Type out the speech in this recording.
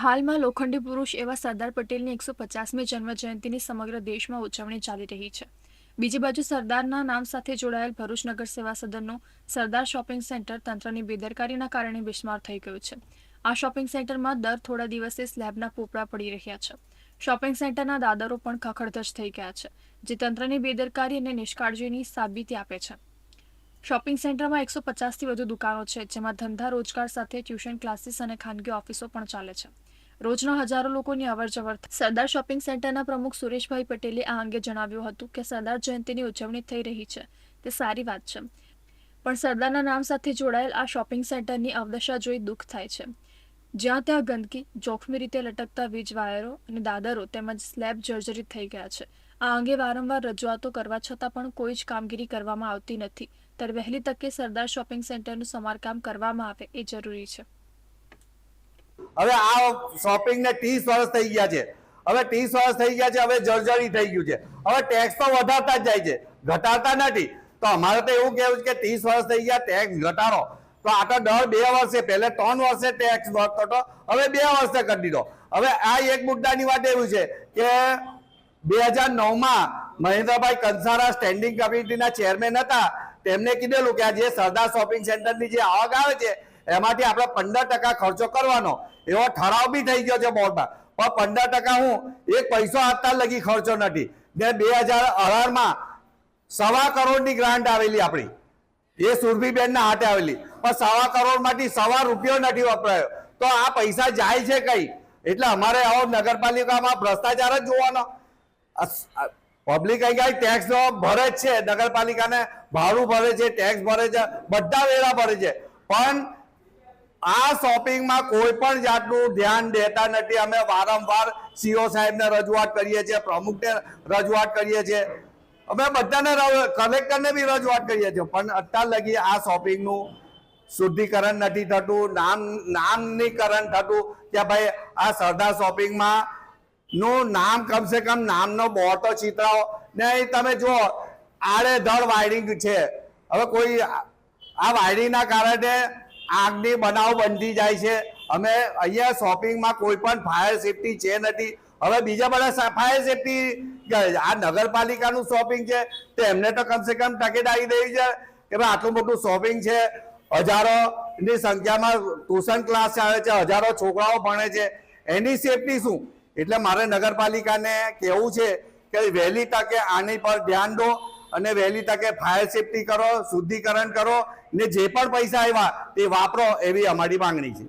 હાલમાં લોખંડી પુરુષ એવા સરદાર પટેલની એકસો પચાસમી જન્મજયંતિની સમગ્ર દેશમાં ઉજવણી ચાલી રહી છે. બીજી બાજુ સરદારના નામ સાથે જોડાયેલ ભરૂચ નગર સેવા સદનનું સરદાર શોપિંગ સેન્ટર તંત્રની બેદરકારીના કારણે બિસ્માર થઈ ગયું છે. આ શોપિંગ સેન્ટરમાં દર થોડા દિવસે સ્લેબના પોપડા પડી રહ્યા છે. શોપિંગ સેન્ટરના દાદરો પણ ખખડધજ થઈ ગયા છે, જે તંત્રની બેદરકારી અને નિષ્કાળજીની સાબિતી આપે છે. શોપિંગ સેન્ટરમાં એકસો પચાસથી વધુ દુકાનો છે, જેમાં ધંધા રોજગાર સાથે ટ્યુશન ક્લાસીસ અને ખાનગી ઓફિસો પણ ચાલે છે. રોજના હજારો લોકોની અવરજવર. સરદાર શોપિંગ સેન્ટરના પ્રમુખ સુરેશભાઈ પટેલે આ અંગે જણાવ્યું હતું કે સરદાર જયંતિની ઉજવણી થઈ રહી છે. તે સારી વાત છે. પણ સરદારના નામ સાથે જોડાયેલ આ શોપિંગ સેન્ટરની અવદશા જોઈ દુઃખ થાય છે. જ્યાં ત્યાં ગંદકી, જોખમી રીતે લટકતા વીજ વાયરો અને દાદરો તેમજ સ્લેબ જર્જરિત થઈ ગયા છે. આ અંગે વારંવાર રજૂઆતો કરવા છતાં પણ કોઈ જ કામગીરી કરવામાં આવતી નથી. ત્યારે વહેલી તકે સરદાર શોપિંગ સેન્ટરનું સમારકામ કરવામાં આવે એ જરૂરી છે. હવે આ શોપિંગ ને ત્રીસ વર્ષ થઈ ગયા છે. હવે ત્રીસ વર્ષ થઈ ગયા છે, હવે જર્જરી થઈ ગયું છે. હવે ટેક્સ તો વધારતા જ જાય છે. ઘટાડતા નથી. તો અમારે તો એવું કહેવું છે કે ત્રીસ વર્ષ થઈ ગયા ટેક્સ ઘટાડો. તો આ તો દર બે વર્ષે, પહેલે ત્રણ વર્ષે ટેક્સ વધતો હતો, હવે બે વર્ષે કરી દીધો. હવે આ એક મુદ્દાની વાત એવું છે કે બે હજાર નવમાં મહેન્દ્રભાઈ કંસારા સ્ટેન્ડિંગ કમિટીના ચેરમેન હતા. તેમને કીધેલું કે આ જે સરદાર શોપિંગ સેન્ટરની જે આવક આવે છે એમાંથી આપણે પંદર ટકા ખર્ચો કરવાનો. એવો ઠરાવ બી થઈ ગયો છે બોર્ડમાં. પણ પંદર ટકા હું એક પૈસો આપતા લગી ખર્ચો નથી. ને બે હજાર અઢારમાં સવા કરોડની ગ્રાન્ટ આવેલી આપણી. એ સુરભીબેનના હાથે આવેલી. પણ સવા કરોડમાંથી સવા રૂપિયો નથી વપરાયો. તો આ પૈસા જાય છે કઈ? એટલે અમારે આવો નગરપાલિકામાં ભ્રષ્ટાચાર જ જોવાનો. પબ્લિક અહીં ટેક્સ ભરે જ છે. નગરપાલિકાને ભાડું ભરે છે ટેક્સ ભરે છે, બધા વેરા ભરે છે. પણ આ શોપિંગમાં કોઈ પણ જાતનું ધ્યાન દેતા નથી. અમે વારંવાર સીઓ સાહેબને રજૂઆત કરીએ છીએ, પ્રમુખને રજૂઆત કરીએ છીએ. અમે બધાને કલેક્ટરને બી રજૂઆત કરીએ છીએ, પણ અત્યાર લગી આ શોપિંગનું શુદ્ધિકરણ નથી થતું નામ નામનીકરણ થતું કે ભાઈ આ સરદાર શોપિંગમાં નું નામ કમસે કમ નામનો બોર્ડ તો ચિતરાવો. ને તમે જુઓ, આડેધડ વાયરિંગ છે. હવે કોઈ આ વાયરિંગના કારણે આગની બનાવ બનતી જાય છે. અમે અહીંયા શોપિંગમાં કોઈ પણ ફાયર સેફટી છે નથી. હવે બીજા બધા ફાયર સેફટી આ નગરપાલિકાનું શોપિંગ છે. તો એમને તો કમસે કમ તકેદારી દેવી છે કે ભાઈ આટલું મોટું શોપિંગ છે. હજારોની સંખ્યામાં ટ્યુશન ક્લાસ આવે છે, હજારો છોકરાઓ ભણે છે. એની સેફટી શું? એટલે મારે નગરપાલિકાને કહેવું છે કે વહેલી તકે આની પર ધ્યાન દો. અને વહેલી તકે ફાયર સેફટી કરો, શુદ્ધિકરણ કરો ને જે પણ પૈસા આવ્યા તે વાપરો એવી અમારી માંગણી છે.